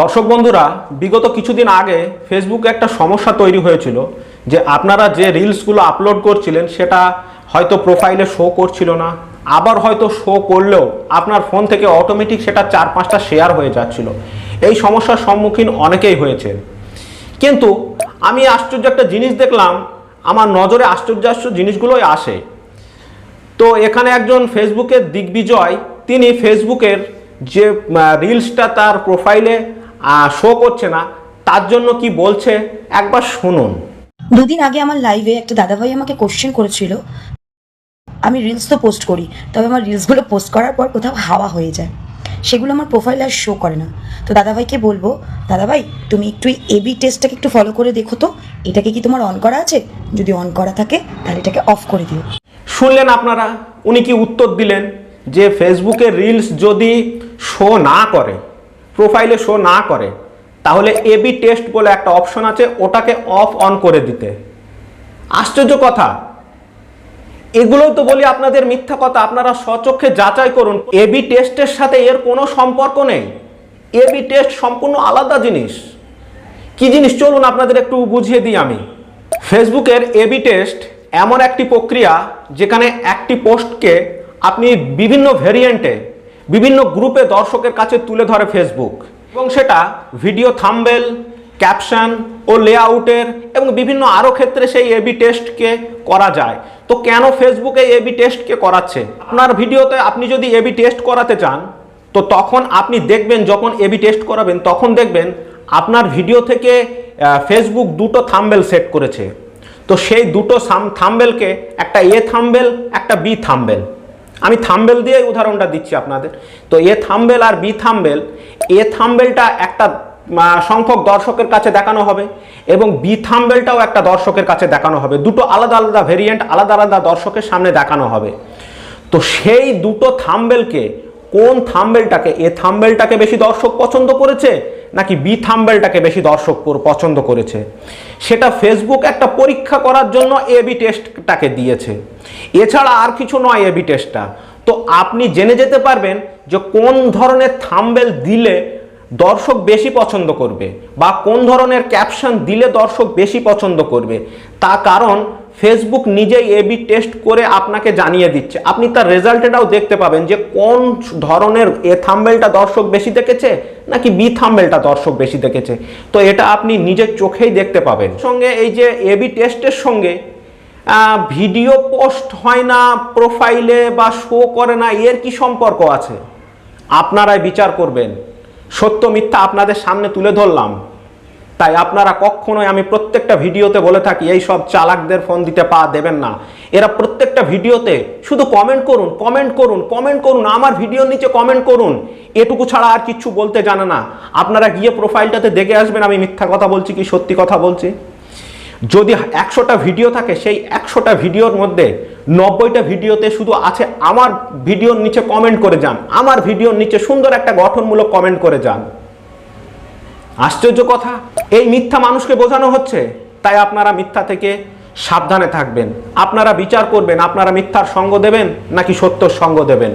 দর্শক বন্ধুরা, বিগত কিছুদিন আগে ফেসবুকে একটা সমস্যা তৈরি হয়েছিল যে আপনারা যে রিলসগুলো আপলোড করছিলেন, সেটা হয়তো প্রোফাইলে শো করছিল না। আবার হয়তো শো করলেও আপনার ফোন থেকে অটোমেটিক সেটা চার পাঁচটা শেয়ার হয়ে যাচ্ছিল। এই সমস্যার সম্মুখীন অনেকেই হয়েছে কিন্তু আমি আশ্চর্য একটা জিনিস দেখলাম, আমার নজরে আশ্চর্য আশ্চর্য জিনিসগুলোই আসে। তো এখানে একজন ফেসবুকের দিগ্বিজয়, তিনি ফেসবুকের যে রিলসটা তার প্রোফাইলে শো করছে না তার জন্য কি বলছে? একবার শুনুন। দুদিন আগে আমার লাইভে একটা দাদাভাই আমাকে কোশ্চেন করেছিল। আমি রিলস তো পোস্ট করি তবে আমার রিলসগুলো পোস্ট করার পর কোথাও হাওয়া হয়ে যায়। সেগুলো আমার প্রোফাইলে আর শো করে না। তো দাদাভাইকে বলব দাদাভাই তুমি একটু এবি টেস্টটাকে একটু ফলো করে দেখো তো। এটাকে কি তোমার অন করা আছে? যদি অন করা থাকে তাহলে এটাকে অফ করে দিও। শুনলেন আপনারা? উনি কি উত্তর দিলেন? যে ফেসবুকে রিলস যদি শো না করে প্রোফাইলে শো না করে, তাহলে এবি টেস্ট বলে একটা অপশন আছে, ওটাকে অফ অন করে দিতে। আশ্চর্য কথা। এগুলোই তো বলি আপনাদের মিথ্যা কথা, আপনারা স্বচক্ষে যাচাই করুন এবি টেস্টের সাথে এর কোনো সম্পর্ক নেই। এবি টেস্ট সম্পূর্ণ আলাদা জিনিস। কি জিনিস? চলুন আপনাদের একটু বুঝিয়ে দিই আমি। ফেসবুকের এবি টেস্ট এমন একটি প্রক্রিয়া, যেখানে একটি পোস্টকে আপনি বিভিন্ন ভেরিয়েন্টে বিভিন্ন গ্রুপে দর্শকের কাছে তুলে ধরে ফেসবুক এবং সেটা ভিডিও থাম্বেল ক্যাপশন ও লেআউটের এবং বিভিন্ন আরও ক্ষেত্রে সেই এবি টেস্টকে করা যায়। তো কেন ফেসবুকে এবি টেস্টকে করাচ্ছে? আপনার ভিডিওতে আপনি যদি এবি টেস্ট করাতে চান, তো তখন আপনি দেখবেন যখন এবি টেস্ট করাবেন, তখন দেখবেন আপনার ভিডিও থেকে ফেসবুক দুটো থাম্বেল সেট করেছে। তো সেই দুটো থাম্বেলকে একটা এ থাম্বেল একটা বি থাম্বেল আমি থাম্বেল দিয়ে উদাহরণটা দিচ্ছি আপনাদের। তো এ থাম্বেল আর বি থাম্বেল, এ থাম্বেলটা একটা সংখ্যক দর্শকের কাছে দেখানো হবে এবং বি থাম্বেলটাও একটা দর্শকের কাছে দেখানো হবে। দুটো আলাদা আলাদা ভেরিয়েন্ট আলাদা আলাদা দর্শকের সামনে দেখানো হবে। তো সেই দুটো থাম্বেলকে কোন থাম্বেলটাকে, এ থাম্বেলটাকে বেশি দর্শক পছন্দ করেছে নাকি বি থাম্বেলটাকে বেশি দর্শক পছন্দ করেছে? সেটা ফেসবুক একটা পরীক্ষা করার জন্য এ বি টেস্টটাকে দিয়েছে। এছাড়া আর কিছু নয় এ বি টেস্টটা। তো আপনি জেনে যেতে পারবেন যে কোন ধরনের থাম্বেল দিলে দর্শক বেশি পছন্দ করবে, বা কোন ধরনের ক্যাপশন দিলে দর্শক বেশি পছন্দ করবে। তা কারণ ফেসবুক নিজেই এবি টেস্ট করে আপনাকে জানিয়ে দিচ্ছে। আপনি তার রেজাল্টেটাও দেখতে পাবেন যে কোন ধরনের এ থাম্বেলটা দর্শক বেশি দেখেছে নাকি বি থাম্বেলটা দর্শক বেশি দেখেছে। তো এটা আপনি নিজের চোখেই দেখতে পাবেন। সঙ্গে এই যে এবি টেস্টের সঙ্গে ভিডিও পোস্ট হয় না প্রোফাইলে বা শো করে না, এর কি সম্পর্ক আছে? আপনারাই বিচার করবেন। সত্য মিথ্যা আপনাদের সামনে তুলে ধরলাম। তাই আপনারা কখনোই আমি প্রত্যেকটা ভিডিওতে বলে থাকি, এই সব চালাকদের ফোন দিতে পা দেবেন না। এরা প্রত্যেকটা ভিডিওতে শুধু কমেন্ট করুন কমেন্ট করুন কমেন্ট করুন, আমার ভিডিওর নিচে কমেন্ট করুন। এটুকু ছাড়া আর কিচ্ছু বলতে জানে না। আপনারা গিয়ে প্রোফাইলটাতে দেখে আসবেন, আমি মিথ্যা কথা বলছি কি সত্যি কথা বলছি? যদি একশোটা ভিডিও থাকে, সেই একশোটা ভিডিওর মধ্যে নব্বইটা ভিডিওতে শুধু আছে আমার ভিডিওর নিচে কমেন্ট করে যান। আমার ভিডিওর নিচে সুন্দর একটা গঠনমূলক কমেন্ট করে যান। আশ্চর্য কথা, এই মিথ্যা মানুষকে বোঝানো হচ্ছে, তাই আপনারা মিথ্যা থেকে সাবধানে থাকবেন। আপনারা বিচার করবেন, আপনারা মিথ্যার সঙ্গ দেবেন, নাকি সত্যর সঙ্গ দেবেন?